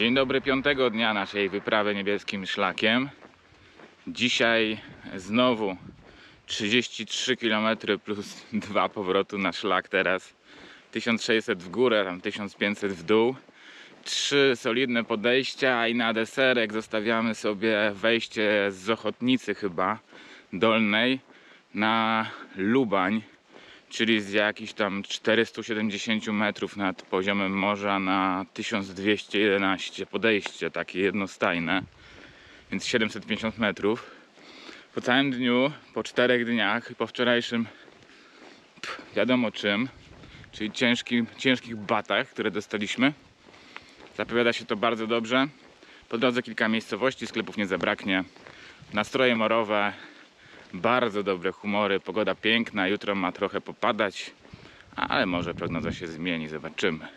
Dzień dobry, piątego dnia naszej wyprawy niebieskim szlakiem. Dzisiaj znowu 33 km plus 2 powrotu na szlak teraz. 1600 w górę, tam 1500 w dół. Trzy solidne podejścia i na deserek zostawiamy sobie wejście z Ochotnicy chyba dolnej na Lubań, czyli z jakichś tam 470 metrów nad poziomem morza na 1211 podejście takie jednostajne, więc 750 metrów. Po całym dniu, po czterech dniach i po wczorajszym pff, wiadomo czym, czyli ciężkim, ciężkich batach, które dostaliśmy. Zapowiada się to bardzo dobrze. Po drodze kilka miejscowości, sklepów nie zabraknie. Nastroje morowe, bardzo dobre humory, pogoda piękna. Jutro ma trochę popadać, ale może prognoza się zmieni, zobaczymy.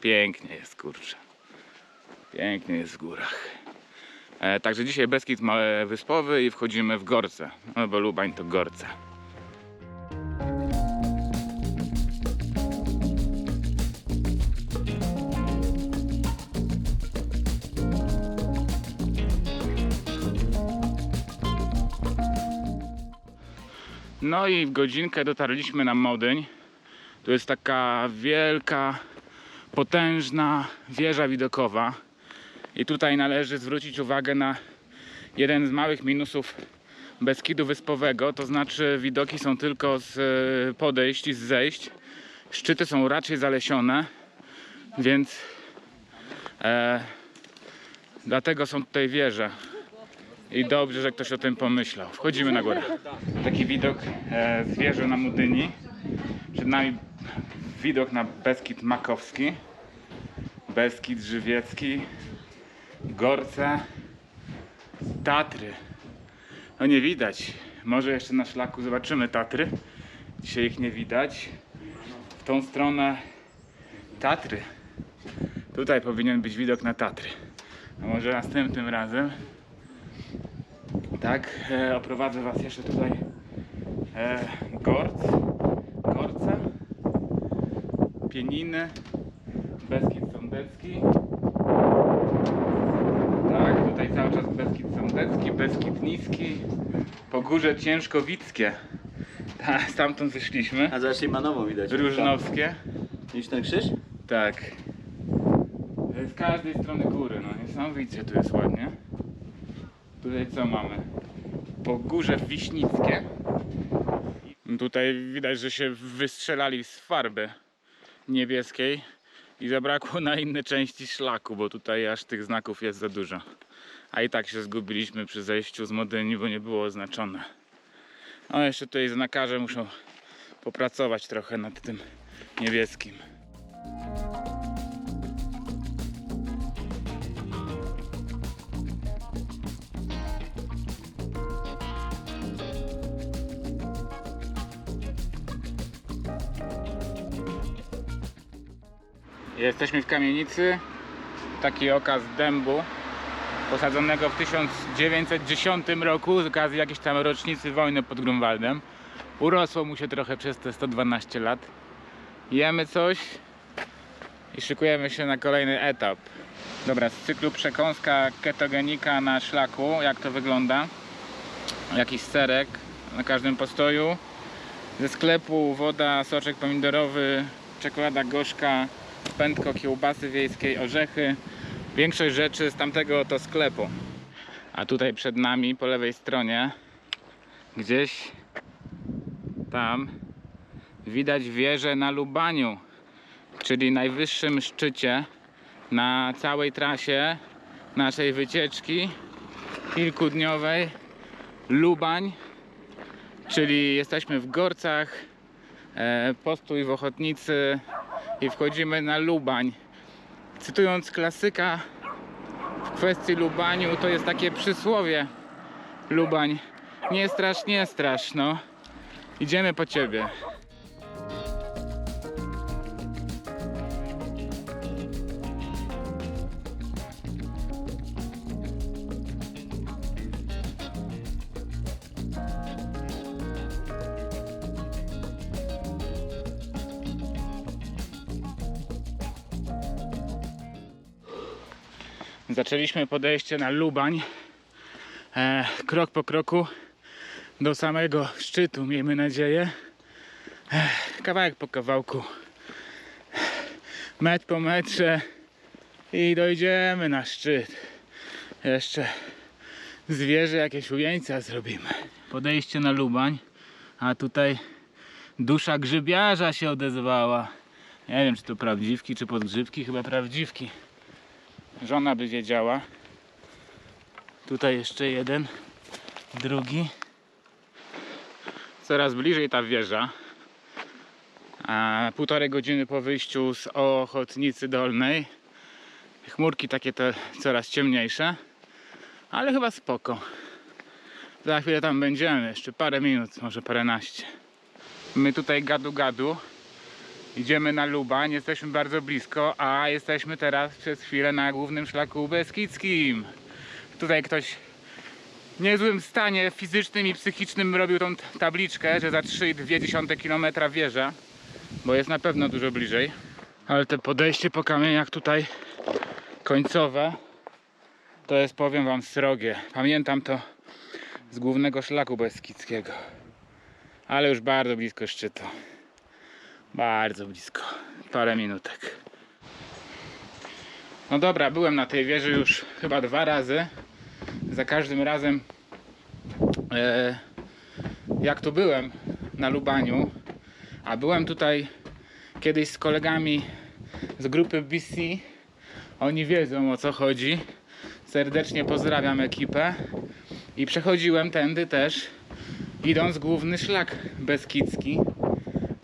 Pięknie jest, kurczę. Pięknie jest w górach. E, także dzisiaj Beskid ma- Wyspowy i wchodzimy w Gorce, no bo Lubań to Gorce. No i w godzinkę dotarliśmy na Modyń. To jest taka wielka, potężna wieża widokowa. I tutaj należy zwrócić uwagę na jeden z małych minusów Beskidu Wyspowego, to znaczy widoki są tylko z e, podejść i z zejść. Szczyty są raczej zalesione, więc e, dlatego są tutaj wieże. I dobrze, że ktoś o tym pomyślał. Wchodzimy na górę. Taki widok e, z wieży na Mudyni. Przed nami widok na Beskid Makowski, Beskid Żywiecki, Gorce, Tatry. No nie widać. Może jeszcze na szlaku zobaczymy Tatry. Dzisiaj ich nie widać. W tą stronę Tatry. Tutaj powinien być widok na Tatry. A może następnym razem tak, e, oprowadzę Was jeszcze tutaj e, Gorc, Gorce, Pieniny, Beskid Sądecki. Tak, tutaj cały czas Beskid Sądecki, Beskid Niski, Pogórze Ciężkowickie. Ta, stamtąd wyszliśmy. A zresztą ma nową widać. Różnowskie. Widzisz ten krzyż? Tak. Z każdej strony góry, no niesamowicie tu jest ładnie. Tutaj co mamy? Pogórze Wiśnickie. Tutaj widać, że się wystrzelali z farby niebieskiej i zabrakło na inne części szlaku, bo tutaj aż tych znaków jest za dużo. A i tak się zgubiliśmy przy zejściu z Modyni, bo nie było oznaczone. No jeszcze tutaj znakarze muszą popracować trochę nad tym niebieskim. Jesteśmy w kamienicy. Taki okaz dębu posadzonego w 1910 roku z okazji jakiejś tam rocznicy wojny pod Grunwaldem. Urosło mu się trochę przez te 112 lat. Jemy coś i szykujemy się na kolejny etap. Dobra, z cyklu przekąska ketogenika na szlaku, jak to wygląda. Jakiś serek na każdym postoju. Ze sklepu woda, soczek pomidorowy, czekolada gorzka, pętko kiełbasy wiejskiej, orzechy. Większość rzeczy z tamtego to sklepu. A tutaj przed nami po lewej stronie gdzieś tam widać wieżę na Lubaniu, czyli najwyższym szczycie na całej trasie naszej wycieczki kilkudniowej Lubań, czyli jesteśmy w Gorcach, postój w Ochotnicy i wchodzimy na Lubań. Cytując klasyka w kwestii Lubaniu, to jest takie przysłowie Lubań. Nie strasz, nie strasz, no. Idziemy po ciebie. Zaczęliśmy podejście na Lubań. E, krok po kroku do samego szczytu, miejmy nadzieję. E, kawałek po kawałku. Metr po metrze i dojdziemy na szczyt. Jeszcze zwierzę jakieś ujęcia zrobimy. Podejście na Lubań, a tutaj dusza grzybiarza się odezwała. Nie wiem, czy to prawdziwki, czy podgrzybki, chyba prawdziwki. Żona by wiedziała. Tutaj jeszcze jeden, drugi. Coraz bliżej ta wieża. A półtorej godziny po wyjściu z Ochotnicy Dolnej. Chmurki takie te coraz ciemniejsze, ale chyba spoko. Za chwilę tam będziemy, jeszcze parę minut, może paręnaście. My tutaj gadu gadu. Idziemy na Lubań, jesteśmy bardzo blisko, a jesteśmy teraz przez chwilę na głównym szlaku beskidzkim. Tutaj ktoś w niezłym stanie fizycznym i psychicznym robił tą tabliczkę, że za 3,2 km wieża, bo jest na pewno dużo bliżej. Ale te podejście po kamieniach tutaj końcowe to jest, powiem wam, srogie. Pamiętam to z głównego szlaku beskidzkiego. Ale już bardzo blisko szczytu. Bardzo blisko. Parę minutek. No dobra, byłem na tej wieży już chyba dwa razy. Za każdym razem, e, jak tu byłem na Lubaniu, a byłem tutaj kiedyś z kolegami z grupy BC. Oni wiedzą o co chodzi. Serdecznie pozdrawiam ekipę. I przechodziłem tędy też, idąc główny szlak beskidzki.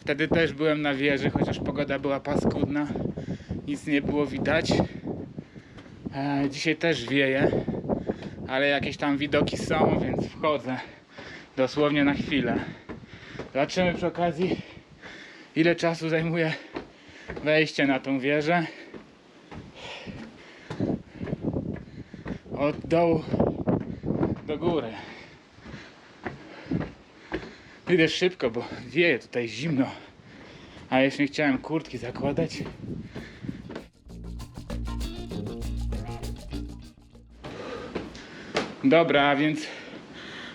Wtedy też byłem na wieży, chociaż pogoda była paskudna. Nic nie było widać. E, dzisiaj też wieje, ale jakieś tam widoki są, więc wchodzę dosłownie na chwilę. Zobaczymy przy okazji, ile czasu zajmuje wejście na tą wieżę. Od dołu do góry. Idę szybko, bo wieje tutaj zimno. A jeszcze nie chciałem kurtki zakładać. Dobra, więc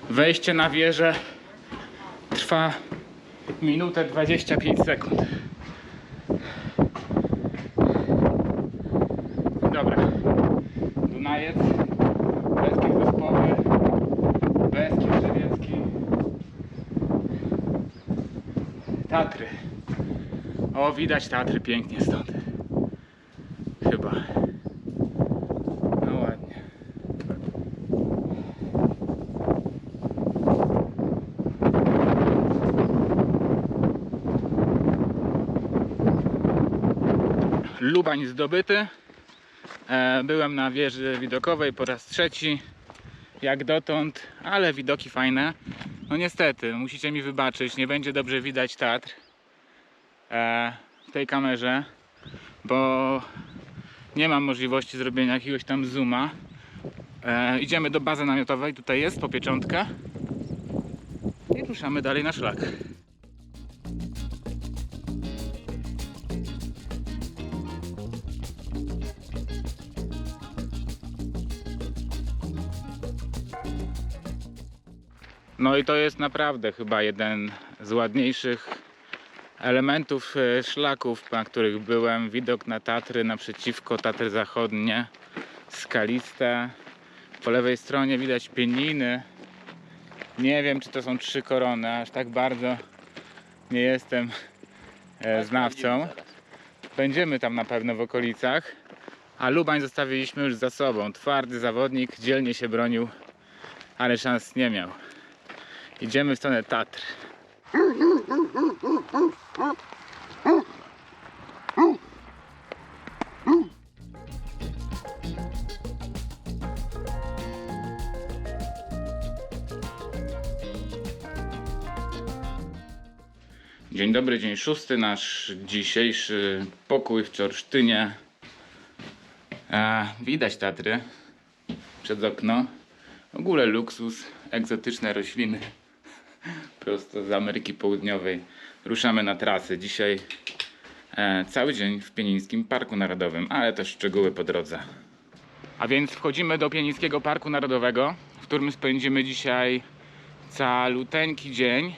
wejście na wieżę trwa minutę 25 sekund. Dobra. Dunajec, Beskid Wyspowy, Beskid Żywiecki, Tatry. Widać Tatry pięknie stąd. Chyba. No ładnie. Lubań zdobyty. E, byłem na wieży widokowej po raz trzeci. Jak dotąd, ale widoki fajne. No niestety, musicie mi wybaczyć, nie będzie dobrze widać Tatr w tej kamerze, bo nie mam możliwości zrobienia jakiegoś tam zooma. E, idziemy do bazy namiotowej, tutaj jest po pieczątkę i ruszamy dalej na szlak. No i to jest naprawdę chyba jeden z ładniejszych elementów e, szlaków, na których byłem. Widok na Tatry, naprzeciwko Tatry Zachodnie, skaliste. Po lewej stronie widać pieniny. Nie wiem, czy to są trzy korony, aż tak bardzo nie jestem e, znawcą. Będziemy tam na pewno w okolicach. A Lubań zostawiliśmy już za sobą. Twardy zawodnik, dzielnie się bronił, ale szans nie miał. Idziemy w stronę Tatr. Dzień dobry, dzień szósty, nasz dzisiejszy pokój w Czorsztynie. E, widać Tatry przez okno. W ogóle luksus, egzotyczne rośliny prosto z Ameryki Południowej. Ruszamy na trasy. Dzisiaj e, cały dzień w Pienińskim Parku Narodowym, ale też szczegóły po drodze. A więc wchodzimy do Pienińskiego Parku Narodowego, w którym spędzimy dzisiaj caluteńki dzień.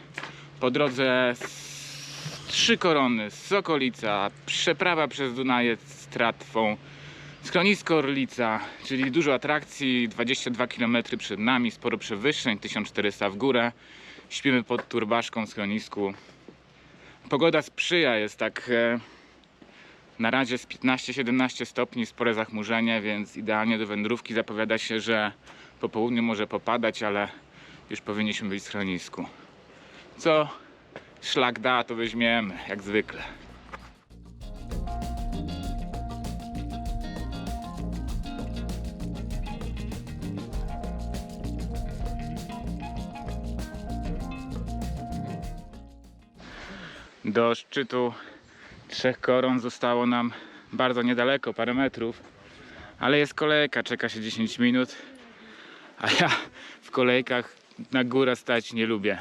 Po drodze Trzy Korony, Sokolica, przeprawa przez Dunaje z tratwą, schronisko Orlica, czyli dużo atrakcji, 22 km przed nami, sporo przewyższeń, 1400 w górę. Śpimy pod turbaszką w schronisku. Pogoda sprzyja, jest tak e, na razie z 15-17 stopni, spore zachmurzenie, więc idealnie do wędrówki zapowiada się, że po południu może popadać, ale już powinniśmy być w schronisku. Co szlak da, to weźmiemy, jak zwykle. Do szczytu Trzech Koron zostało nam bardzo niedaleko, parę metrów, ale jest kolejka, czeka się 10 minut, a ja w kolejkach na górę stać nie lubię.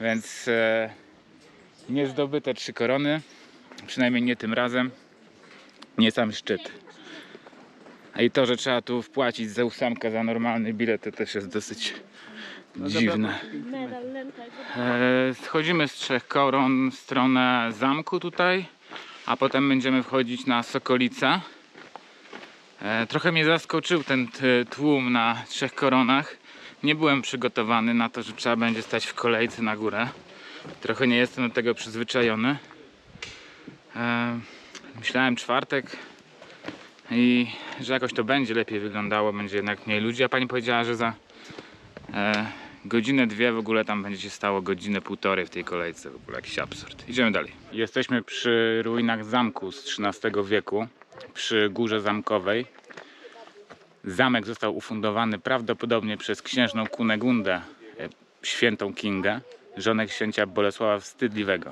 Więc e, nie zdobyte trzy korony, przynajmniej nie tym razem, nie sam szczyt. A i to, że trzeba tu wpłacić za ósemkę za normalny bilet, to też jest dosyć dziwne. E, schodzimy z Trzech Koron w stronę zamku tutaj, a potem będziemy wchodzić na Sokolicę. E, trochę mnie zaskoczył ten tłum na Trzech Koronach. Nie byłem przygotowany na to, że trzeba będzie stać w kolejce na górę. Trochę nie jestem do tego przyzwyczajony. E, myślałem czwartek i że jakoś to będzie lepiej wyglądało, będzie jednak mniej ludzi, a pani powiedziała, że za godzinę, dwie w ogóle tam będzie się stało godzinę, półtorej w tej kolejce. W ogóle jakiś absurd. Idziemy dalej. Jesteśmy przy ruinach zamku z XIII wieku, przy górze zamkowej. Zamek został ufundowany prawdopodobnie przez księżną Kunegundę, e, świętą Kingę, żonę księcia Bolesława Wstydliwego.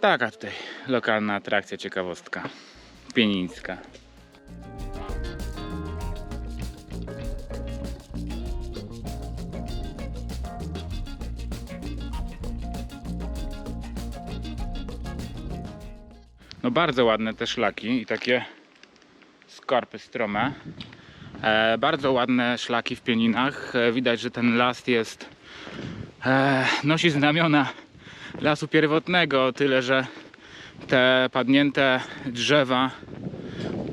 Taka tutaj lokalna atrakcja, ciekawostka. Pienińska. No bardzo ładne te szlaki i takie skorpy strome. E, bardzo ładne szlaki w Pieninach. E, widać, że ten las jest e, nosi znamiona lasu pierwotnego, tyle że te padnięte drzewa,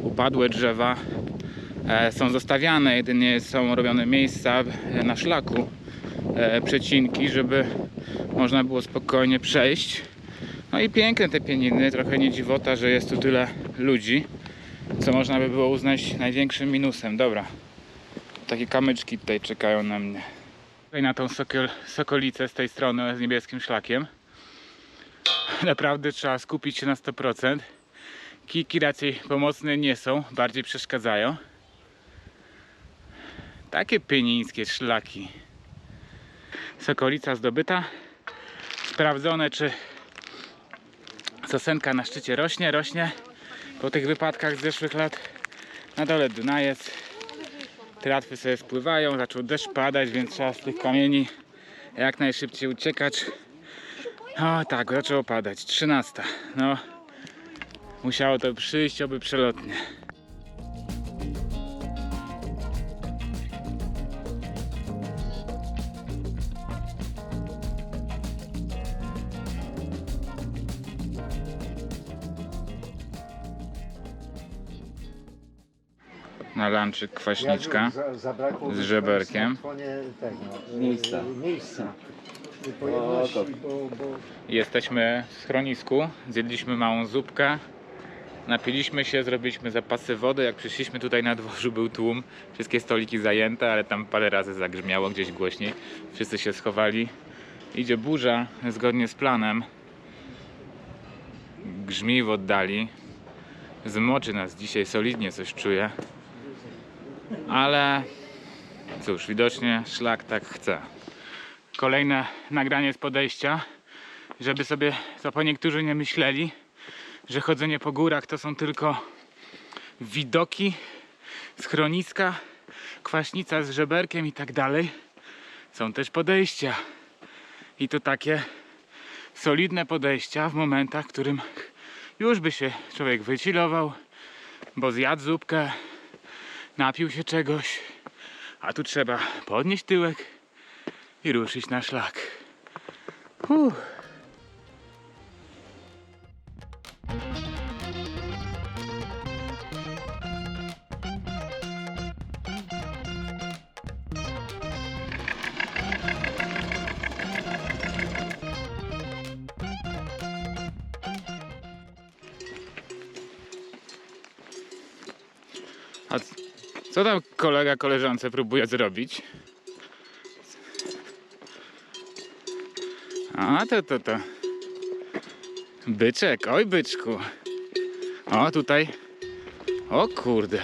upadłe drzewa e, są zostawiane, jedynie są robione miejsca e, na szlaku, e, przecinki, żeby można było spokojnie przejść. No i piękne te pieniny, trochę nie dziwota, że jest tu tyle ludzi, co można by było uznać największym minusem. Dobra, takie kamyczki tutaj czekają na mnie. Tutaj na tą sokol, sokolicę z tej strony z niebieskim szlakiem. Naprawdę trzeba skupić się na 100%. Kijki raczej pomocne nie są, bardziej przeszkadzają. Takie pienińskie szlaki. Sokolica zdobyta. Sprawdzone, czy sosenka na szczycie rośnie, rośnie. Po tych wypadkach z zeszłych lat na dole Dunajec. Tratwy sobie spływają, zaczął deszcz padać, więc trzeba z tych kamieni jak najszybciej uciekać. O tak, zaczęło padać. 13. No, musiało to przyjść, oby przelotnie. Lunchik kwaśniczka. Z żeberkiem. Miejsca. e, miejsca. Bo Jesteśmy w schronisku, zjedliśmy małą zupkę, napiliśmy się, zrobiliśmy zapasy wody. Jak przyszliśmy tutaj na dworzu był tłum, wszystkie stoliki zajęte, ale tam parę razy zagrzmiało gdzieś głośniej. Wszyscy się schowali. Idzie burza, zgodnie z planem. Grzmi w oddali. Zmoczy nas dzisiaj solidnie, coś czuję. Ale cóż, widocznie szlak tak chce. Kolejne nagranie z podejścia żeby sobie, co po niektórzy nie myśleli, że chodzenie po górach to są tylko widoki, schroniska, kwaśnica z żeberkiem i tak dalej. Są też podejścia. I to takie solidne podejścia w momentach, w którym już by się człowiek wychillował, bo zjadł zupkę, napił się czegoś, a tu trzeba podnieść tyłek i ruszyć na szlak. Uff. Co tam kolega koleżance próbuje zrobić? A to to to. Byczek, oj byczku. O tutaj. O kurde.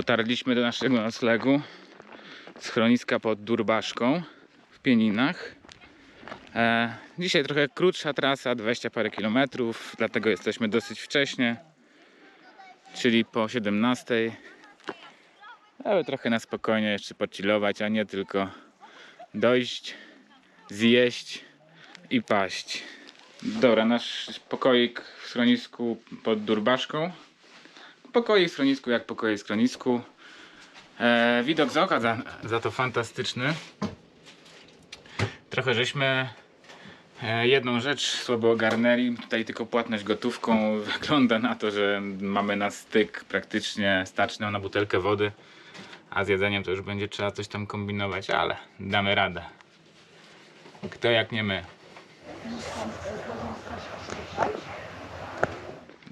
Dotarliśmy do naszego noclegu. Schroniska pod Durbaszką w Pieninach. E, dzisiaj trochę krótsza trasa, 20 parę kilometrów, dlatego jesteśmy dosyć wcześnie, czyli po 17. Aby trochę na spokojnie jeszcze pocilować, a nie tylko dojść, zjeść i paść. Dobra, nasz pokoik w schronisku pod Durbaszką. Pokoik w schronisku jak pokoik w schronisku. E, widok z oka za, za to fantastyczny. Trochę żeśmy e, jedną rzecz słabo ogarnęli. Tutaj tylko płatność gotówką. Wygląda na to, że mamy na styk praktycznie staczną na butelkę wody. A z jedzeniem to już będzie trzeba coś tam kombinować, ale damy radę. Kto jak nie my.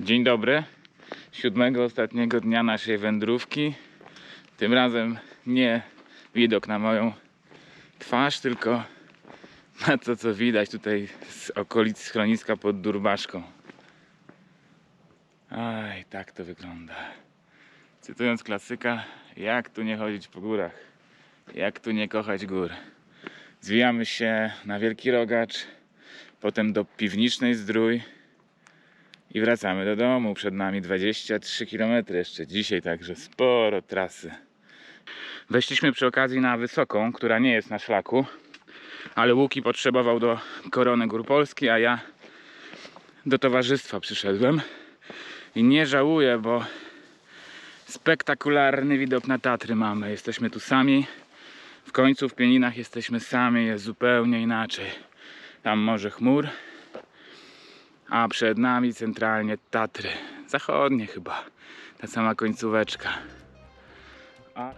Dzień dobry. Siódmego ostatniego dnia naszej wędrówki. Tym razem nie widok na moją twarz, tylko na to, co widać tutaj z okolic schroniska pod Durbaszką. Aj, tak to wygląda. Cytując klasyka, jak tu nie chodzić po górach, jak tu nie kochać gór. Zwijamy się na Wielki Rogacz, potem do Piwnicznej Zdrój i wracamy do domu. Przed nami 23 km jeszcze dzisiaj, także sporo trasy. Weszliśmy przy okazji na Wysoką, która nie jest na szlaku, ale Łuki potrzebował do Korony Gór Polski, a ja do towarzystwa przyszedłem. I nie żałuję, bo spektakularny widok na Tatry mamy. Jesteśmy tu sami. W końcu w Pieninach jesteśmy sami, jest zupełnie inaczej. Tam morze chmur, a przed nami centralnie Tatry. Zachodnie chyba. Ta sama końcóweczka. A...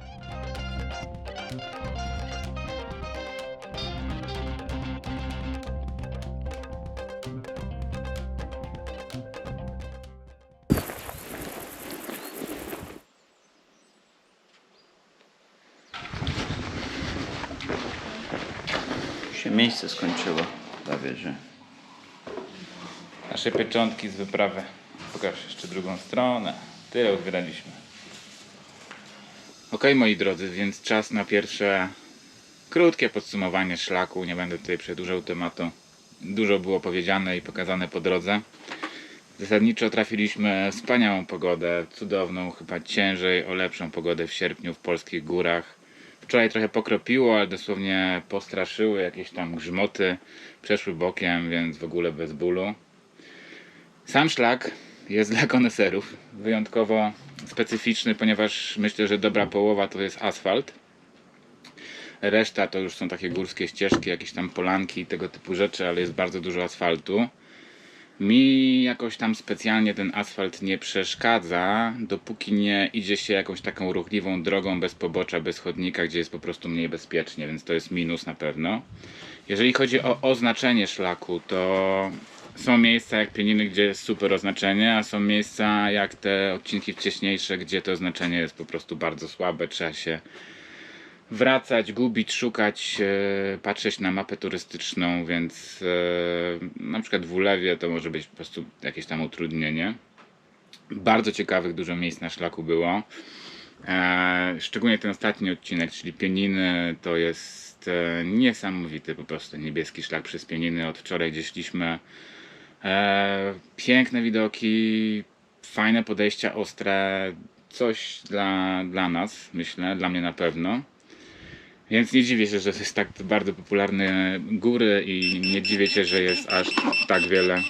Się miejsce skończyło prawie, że. Nasze pieczątki z wyprawy. Pokaż jeszcze drugą stronę. Tyle uzbieraliśmy. Ok, moi drodzy, więc czas na pierwsze krótkie podsumowanie szlaku. Nie będę tutaj przedłużał tematu. Dużo było powiedziane i pokazane po drodze. Zasadniczo trafiliśmy wspaniałą pogodę, cudowną, chyba ciężej o lepszą pogodę w sierpniu w polskich górach. Wczoraj trochę pokropiło, ale dosłownie postraszyły jakieś tam grzmoty, przeszły bokiem, więc w ogóle bez bólu. Sam szlak jest dla koneserów wyjątkowo specyficzny, ponieważ myślę, że dobra połowa to jest asfalt. Reszta to już są takie górskie ścieżki, jakieś tam polanki i tego typu rzeczy, ale jest bardzo dużo asfaltu. Mi jakoś tam specjalnie ten asfalt nie przeszkadza, dopóki nie idzie się jakąś taką ruchliwą drogą bez pobocza, bez chodnika, gdzie jest po prostu mniej bezpiecznie, więc to jest minus na pewno. Jeżeli chodzi o oznaczenie szlaku, to są miejsca jak Pieniny, gdzie jest super oznaczenie, a są miejsca jak te odcinki wcześniejsze, gdzie to oznaczenie jest po prostu bardzo słabe, trzeba się wracać, gubić, szukać, e, patrzeć na mapę turystyczną, więc e, na przykład w Ulewie to może być po prostu jakieś tam utrudnienie. Bardzo ciekawych dużo miejsc na szlaku było. E, szczególnie ten ostatni odcinek, czyli Pieniny, to jest niesamowity po prostu niebieski szlak przez Pieniny. Od wczoraj gdzie szliśmy. E, piękne widoki, fajne podejścia ostre, coś dla, dla nas, myślę, dla mnie na pewno. Więc nie dziwię się, że jest tak bardzo popularne góry i nie dziwię się, że jest aż tak wiele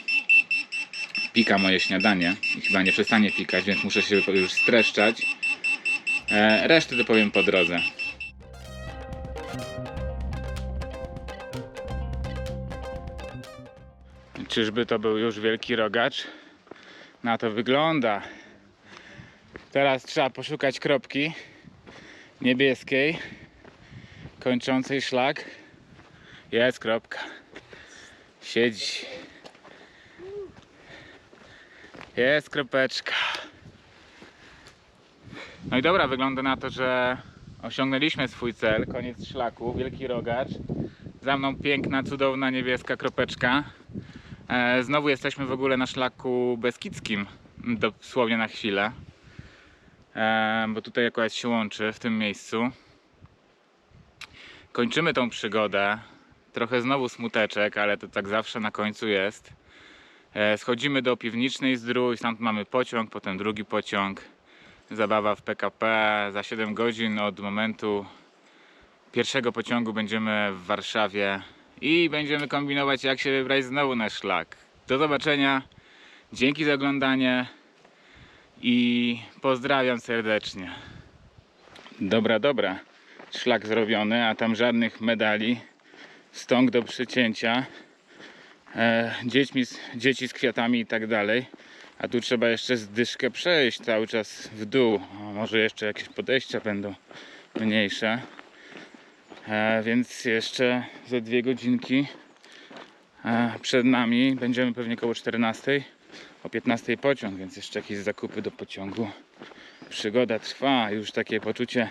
pika moje śniadanie i chyba nie przestanie pikać, więc muszę się już streszczać. E, resztę to powiem po drodze. Czyżby to był już wielki rogacz? Na to wygląda. Teraz trzeba poszukać kropki niebieskiej, kończącej szlak. Jest kropka. Siedzi. Jest kropeczka. No i dobra, wygląda na to, że osiągnęliśmy swój cel. Koniec szlaku, wielki rogacz. Za mną piękna, cudowna niebieska kropeczka. E, Znowu jesteśmy w ogóle na szlaku beskidzkim, dosłownie na chwilę, E, bo tutaj akurat się łączy w tym miejscu. Kończymy tą przygodę. Trochę znowu smuteczek, ale to tak zawsze na końcu jest. E, Schodzimy do Piwnicznej Zdrój, stamtąd mamy pociąg, potem drugi pociąg. Zabawa w PKP. Za 7 godzin od momentu pierwszego pociągu będziemy w Warszawie i będziemy kombinować jak się wybrać znowu na szlak. Do zobaczenia. Dzięki za oglądanie i pozdrawiam serdecznie. Dobra, dobra. Szlak zrobiony, a tam żadnych medali. Stąg do przycięcia. E, dziećmi, dzieci z kwiatami i tak dalej. A tu trzeba jeszcze zdyszkę przejść cały czas w dół. Może jeszcze jakieś podejścia będą mniejsze. E, więc jeszcze ze dwie godzinki e, przed nami będziemy pewnie koło 14. O 15 pociąg, więc jeszcze jakieś zakupy do pociągu. Przygoda trwa, już takie poczucie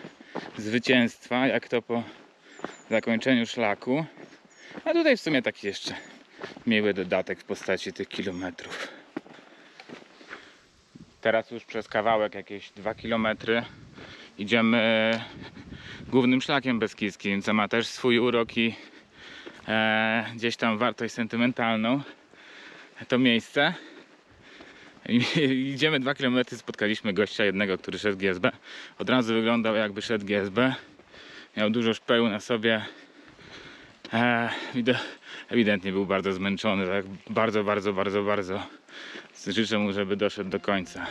zwycięstwa, jak to po zakończeniu szlaku. A tutaj w sumie taki jeszcze miły dodatek w postaci tych kilometrów. Teraz już przez kawałek, jakieś 2 kilometry, idziemy głównym szlakiem beskidzkim, co ma też swój urok i e, gdzieś tam wartość sentymentalną. To miejsce. Idziemy 2 km, spotkaliśmy gościa jednego, który szedł GSB. Od razu wyglądał jakby szedł GSB. Miał dużo szpeł na sobie. E, ewidentnie był bardzo zmęczony, tak bardzo, bardzo, bardzo, bardzo. Życzę mu, żeby doszedł do końca.